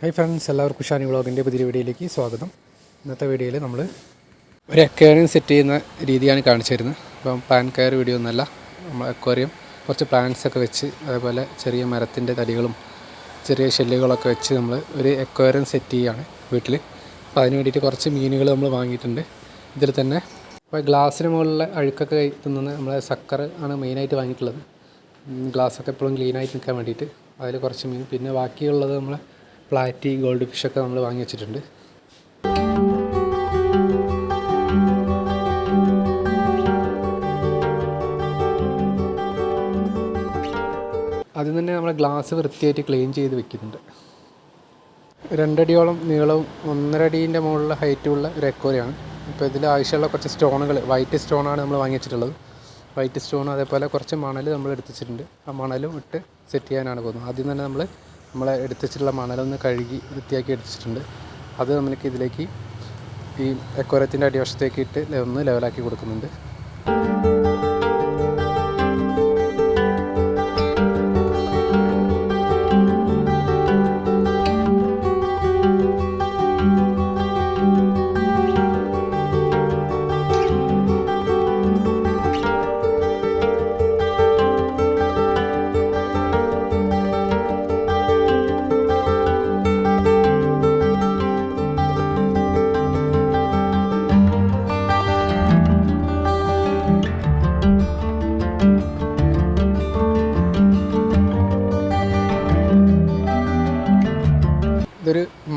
Hi friends എല്ലാവർക്കും ഷാനി വ്ളോഗിന്റെ പുതിയ വീഡിയോയിലേക്ക് സ്വാഗതം. ഇന്നത്തെ വീഡിയോയിൽ നമ്മൾ ഒരു അക്വേറിയം സെറ്റ് ചെയ്യുന്ന രീതിയാണ് കാണിച്ചു തരുന്നത് അപ്പം പാൻ കയർ വീഡിയോ ഒന്നല്ല നമ്മൾ അക്വേറിയം കുറച്ച് പ്ലാന്റ്സ് ഒക്കെ വെച്ച് അതേപോലെ ചെറിയ മരത്തിന്റെ തടികളും ചെറിയ ഷെല്ലുകളൊക്കെ വെച്ച് നമ്മൾ ഒരു അക്വേറിയം സെറ്റ് ചെയ്യുകയാണ് വീട്ടിൽ അപ്പോൾ അതിന് വേണ്ടിയിട്ട് കുറച്ച് മീനുകൾ നമ്മൾ വാങ്ങിയിട്ടുണ്ട്. ഇതിൽ തന്നെ ഇപ്പോൾ ഗ്ലാസ്സിന് മുകളിലെ അഴുക്കൊക്കെ തിന്നുന്ന നമ്മളെ സക്കർ ആണ് മെയിനായിട്ട് വാങ്ങിയിട്ടുള്ളത്. ഗ്ലാസ്സൊക്കെ എപ്പോഴും ക്ലീനായിട്ട് നിൽക്കാൻ വേണ്ടിയിട്ട് അതിൽ കുറച്ച് മീൻ പിന്നെ ബാക്കിയുള്ളത് നമ്മൾ പ്ലാറ്റി ഗോൾഡ് ഫിഷ് ഒക്കെ നമ്മൾ വാങ്ങി വെച്ചിട്ടുണ്ട്. ആദ്യം തന്നെ നമ്മൾ ഗ്ലാസ് വൃത്തിയായിട്ട് ക്ലീൻ ചെയ്ത് വെക്കുന്നുണ്ട്. രണ്ടടിയോളം നീളവും ഒന്നര അടീന്റെ മുകളിൽ ഹൈറ്റുമുള്ള ഒരു എക്കോറിയാണ് അപ്പോൾ ഇതിൽ ആവശ്യമുള്ള കുറച്ച് സ്റ്റോണുകൾ വൈറ്റ് സ്റ്റോണാണ് നമ്മൾ വാങ്ങി വെച്ചിട്ടുള്ളത്. വൈറ്റ് സ്റ്റോൺ അതേപോലെ കുറച്ച് മണൽ നമ്മൾ എടുത്തിട്ടുണ്ട് ആ മണലും ഇട്ട് സെറ്റ് ചെയ്യാനാണ് പോകുന്നത്. ആദ്യം തന്നെ നമ്മൾ നമ്മളെ എടുത്ത് മണലൊന്ന് കഴുകി വൃത്തിയാക്കി എടുത്തിട്ടുണ്ട്. അത് നമ്മൾക്ക് ഇതിലേക്ക് ഈ എക്കോരത്തിന്റെ അടിവശത്തേക്ക് ഇട്ട് ഒന്ന് ലെവലാക്കി കൊടുക്കുന്നുണ്ട്.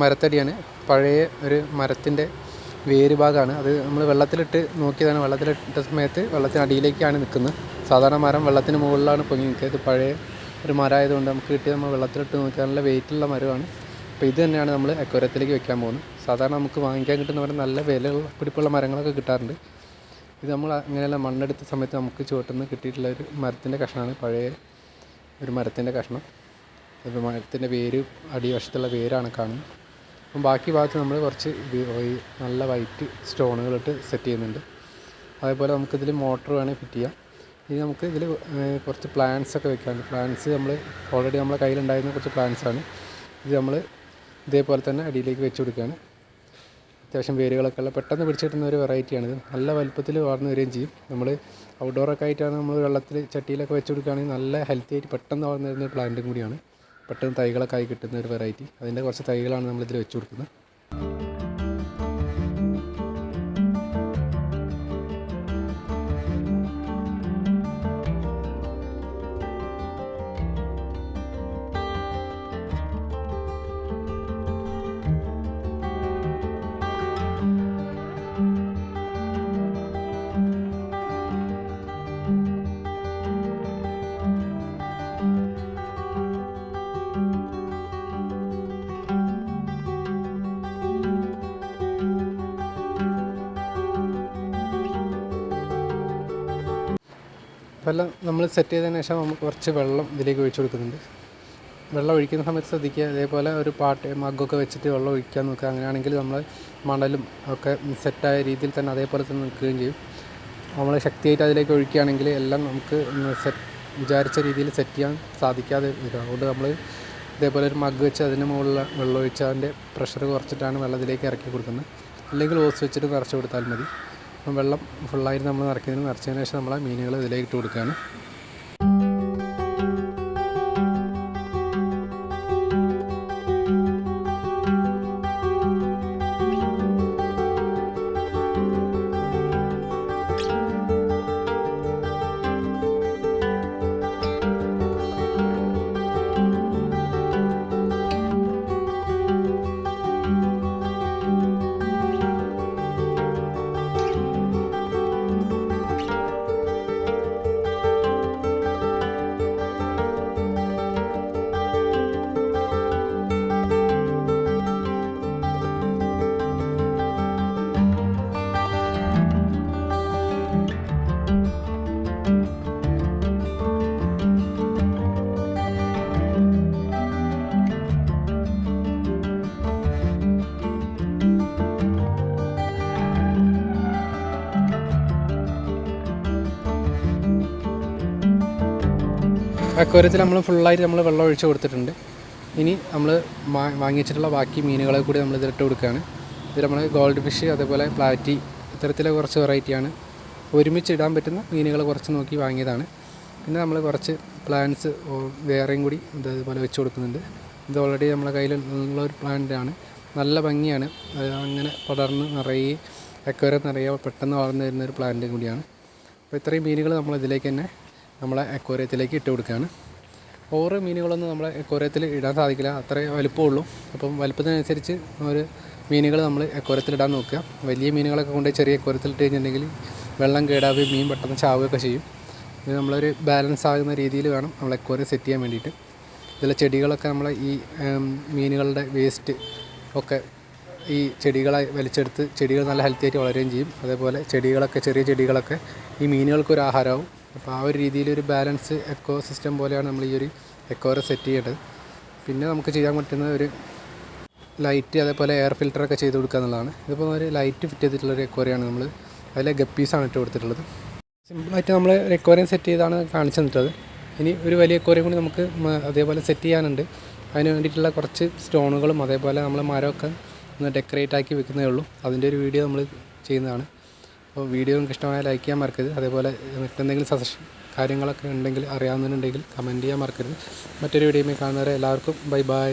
മരത്തടിയാണ്. പഴയ ഒരു മരത്തിന്റെ വേര് ഭാഗമാണ് അത് നമ്മൾ വെള്ളത്തിലിട്ട് നോക്കിയതാണ്. വെള്ളത്തിലിട്ട സമയത്ത് വെള്ളത്തിനടിയിലേക്കാണ് നിൽക്കുന്നത് സാധാരണ മരം വെള്ളത്തിന് മുകളിലാണ് പൊങ്ങി നിൽക്കുക. ഇത് പഴയ ഒരു മരം ആയതുകൊണ്ട് നമുക്ക് കിട്ടിയത് നമ്മൾ വെള്ളത്തിലിട്ട് നോക്കിയാൽ നല്ല വെയിറ്റുള്ള മരമാണ്. അപ്പോൾ ഇത് തന്നെയാണ് നമ്മൾ അക്വരത്തിലേക്ക് വെക്കാൻ പോകുന്നത്. സാധാരണ നമുക്ക് വാങ്ങിക്കാൻ കിട്ടുന്ന മരം നല്ല വില പിടിപ്പുള്ള മരങ്ങളൊക്കെ കിട്ടാറുണ്ട്. ഇത് നമ്മൾ അങ്ങനെയുള്ള മണ്ണെടുത്ത സമയത്ത് നമുക്ക് ചുവട്ടുനിന്ന് കിട്ടിയിട്ടുള്ള ഒരു മരത്തിന്റെ കഷ്ണമാണ് പഴയ ഒരു മരത്തിന്റെ കഷ്ണം. മരത്തിന്റെ വേര് അടിവശത്തുള്ള വേരാണ് കാണുന്നത്. അപ്പം ബാക്കി ഭാഗത്ത് നമ്മൾ കുറച്ച് നല്ല വൈറ്റ് സ്റ്റോണുകളിട്ട് സെറ്റ് ചെയ്യുന്നുണ്ട്. അതേപോലെ നമുക്കിതിൽ മോട്ടർ വേണമെങ്കിൽ ഫിറ്റ് ചെയ്യാം. ഇനി നമുക്ക് ഇതിൽ കുറച്ച് പ്ലാന്റ്സ് ഒക്കെ വെക്കാനുണ്ട്. പ്ലാന്റ്സ് നമ്മൾ ഓൾറെഡി നമ്മളെ കയ്യിലുണ്ടായിരുന്ന കുറച്ച് പ്ലാന്റ്സ് ആണ്. ഇത് നമ്മൾ ഇതേപോലെ തന്നെ അടിയിലേക്ക് വെച്ച് കൊടുക്കുകയാണ്. അത്യാവശ്യം വേരുകളൊക്കെ ഉള്ള പെട്ടെന്ന് പിടിച്ചു കിട്ടുന്ന ഒരു വെറൈറ്റിയാണിത് നല്ല വലുപ്പത്തിൽ വളർന്നു വരികയും ചെയ്യും. നമ്മൾ ഔട്ട്ഡോറൊക്കെ ആയിട്ടാണ് നമ്മൾ വെള്ളത്തിൽ ചട്ടിയിലൊക്കെ വെച്ച് കൊടുക്കുകയാണെങ്കിൽ നല്ല ഹെൽത്തി ആയിട്ട് പെട്ടെന്ന് വളർന്നു വരുന്ന ഒരു പ്ലാന്റും കൂടിയാണ്. പെട്ടെന്ന് തൈകളൊക്കെ ആയി കിട്ടുന്ന ഒരു വെറൈറ്റി അതിന്റെ കുറച്ച് തൈകളാണ് നമ്മളിതിൽ വെച്ച് കൊടുക്കുന്നത്. എല്ലാം നമ്മൾ സെറ്റ് ചെയ്തതിന് ശേഷം നമുക്ക് കുറച്ച് വെള്ളം ഇതിലേക്ക് ഒഴിച്ചു കൊടുക്കുന്നുണ്ട്. വെള്ളം ഒഴിക്കുന്ന സമയത്ത് ശ്രദ്ധിക്കുക അതേപോലെ ഒരു പാട്ട് മഗ്ഗൊക്കെ വെച്ചിട്ട് വെള്ളം ഒഴിക്കാൻ നോക്കുക. അങ്ങനെയാണെങ്കിൽ നമ്മൾ മണലും ഒക്കെ സെറ്റായ രീതിയിൽ തന്നെ അതേപോലെ തന്നെ നിൽക്കുകയും ചെയ്യും. നമ്മൾ ശക്തിയായിട്ട് അതിലേക്ക് ഒഴിക്കുകയാണെങ്കിൽ എല്ലാം നമുക്ക് സെറ്റ് വിചാരിച്ച രീതിയിൽ സെറ്റ് ചെയ്യാൻ സാധിക്കാതെ വരും അതുകൊണ്ട് നമ്മൾ ഇതേപോലെ ഒരു മഗ് വെച്ച് അതിന് മുകളിൽ വെള്ളം ഒഴിച്ച് അതിന്റെ പ്രഷർ കുറച്ചിട്ടാണ് വെള്ളത്തിലേക്ക് ഇറക്കി കൊടുക്കുന്നത്. അല്ലെങ്കിൽ ഓസ് വെച്ചിട്ട് നിറച്ച് കൊടുത്താൽ മതി. വെള്ളം ഫുള്ളായിട്ട് നമ്മൾ നിറയ്ക്കുന്നതിന് നിറച്ചതിന് ശേഷം നമ്മൾ മീനുകൾ ഇതിലേക്ക് ഇട്ട് കൊടുക്കുകയാണ്. അക്വരത്തിൽ നമ്മൾ ഫുള്ളായിട്ട് നമ്മൾ വെള്ളം ഒഴിച്ച് കൊടുത്തിട്ടുണ്ട്. ഇനി നമ്മൾ വാങ്ങിച്ചിട്ടുള്ള ബാക്കി മീനുകളെ കൂടി നമ്മൾ ഇതിലിട്ട് കൊടുക്കുകയാണ്. ഇത് നമ്മൾ ഗോൾഡ് ഫിഷ് അതേപോലെ പ്ലാറ്റി ഇത്തരത്തിലെ കുറച്ച് വെറൈറ്റിയാണ് ഒരുമിച്ച് ഇടാൻ പറ്റുന്ന മീനുകൾ കുറച്ച് നോക്കി വാങ്ങിയതാണ്. പിന്നെ നമ്മൾ കുറച്ച് പ്ലാന്റ്സ് വേറെയും കൂടി ഇതേപോലെ വെച്ച് കൊടുക്കുന്നുണ്ട്. ഇത് ഓൾറെഡി നമ്മുടെ കയ്യിൽ ഉള്ളൊരു ഒരു പ്ലാന്റാണ് നല്ല ഭംഗിയാണ്. അങ്ങനെ പടർന്ന് നിറയെ അക്വരം നിറയെ പെട്ടെന്ന് വളർന്നു വരുന്ന ഒരു പ്ലാന്റും കൂടിയാണ്. അപ്പോൾ ഇത്രയും മീനുകൾ നമ്മൾ ഇതിലേക്ക് തന്നെ നമ്മളെ അക്വേറിയത്തിലേക്ക് ഇട്ട് കൊടുക്കുകയാണ്. ഓരോ മീനുകളൊന്നും നമ്മളെ അക്വേറിയത്തിൽ ഇടാൻ സാധിക്കില്ല. അത്രേ വലുപ്പമുള്ളൂ. അപ്പം വലുപ്പത്തിനനുസരിച്ച് ഒരു മീനുകൾ നമ്മൾ അക്വേറിയത്തിൽ ഇടാൻ നോക്കുക. വലിയ മീനുകളൊക്കെ കൊണ്ട് ചെറിയ അക്വേറിയത്തിൽ ഇട്ട് കഴിഞ്ഞിട്ടുണ്ടെങ്കിൽ വെള്ളം കേടാവുകയും മീൻ പെട്ടെന്ന് ചാവുകയൊക്കെ ചെയ്യും. ഇത് നമ്മളൊരു ബാലൻസ് ആകുന്ന രീതിയിൽ വേണം നമ്മൾ അക്വേറിയം സെറ്റ് ചെയ്യാൻ വേണ്ടിയിട്ട്. ഇതിലെ ചെടികളൊക്കെ നമ്മൾ ഈ മീനുകളുടെ വേസ്റ്റ് ഒക്കെ ഈ ചെടികളെ വലിച്ചെടുത്ത് ചെടികൾ നല്ല ഹെൽത്തി ആയിട്ട് വളരുകയും ചെയ്യും. അതേപോലെ ചെടികളൊക്കെ ചെറിയ ചെടികളൊക്കെ ഈ മീനുകൾക്കൊരു ആഹാരമാവും. അപ്പോൾ ആ ഒരു രീതിയിൽ ഒരു ബാലൻസ് എക്കോ സിസ്റ്റം പോലെയാണ് നമ്മൾ ഈ ഒരു എക്കോറെ സെറ്റ് ചെയ്യേണ്ടത്. പിന്നെ നമുക്ക് ചെയ്യാൻ പറ്റുന്ന ഒരു ലൈറ്റ് അതേപോലെ എയർ ഫിൽറ്ററൊക്കെ ചെയ്ത് കൊടുക്കുക എന്നുള്ളതാണ്. ഇതിപ്പോൾ ഒരു ലൈറ്റ് ഫിറ്റ് ചെയ്തിട്ടുള്ള ഒരു എക്കോറിയാണ് നമ്മൾ അതിലെ ഗപ്പീസാണ് ഇട്ട് കൊടുത്തിട്ടുള്ളത്. സിമ്പിളായിട്ട് നമ്മൾ ഒരു സെറ്റ് ചെയ്താണ് കാണിച്ചു തന്നിട്ടത് ഇനി ഒരു വലിയ എക്കോറിയം കൂടി നമുക്ക് അതേപോലെ സെറ്റ് ചെയ്യാനുണ്ട്. അതിന് വേണ്ടിയിട്ടുള്ള കുറച്ച് സ്റ്റോണുകളും അതേപോലെ നമ്മൾ മരമൊക്കെ ഒന്ന് ഡെക്കറേറ്റ് ആക്കി വെക്കുന്നേ ഉള്ളൂ. അതിന്റെ ഒരു വീഡിയോ നമ്മൾ ചെയ്യുന്നതാണ്. അപ്പോൾ വീഡിയോ നിങ്ങൾക്ക് ഇഷ്ടമായാൽ ലൈക്ക് ചെയ്യാൻ മറക്കരുത്. അതേപോലെ മറ്റെന്തെങ്കിലും സജഷൻ കാര്യങ്ങളൊക്കെ ഉണ്ടെങ്കിൽ അറിയാവുന്നതിനുണ്ടെങ്കിൽ കമന്റ് ചെയ്യാൻ മറക്കരുത്. മറ്റൊരു വീഡിയോയിൽ കാണുന്നവരെ എല്ലാവർക്കും ബൈ ബൈ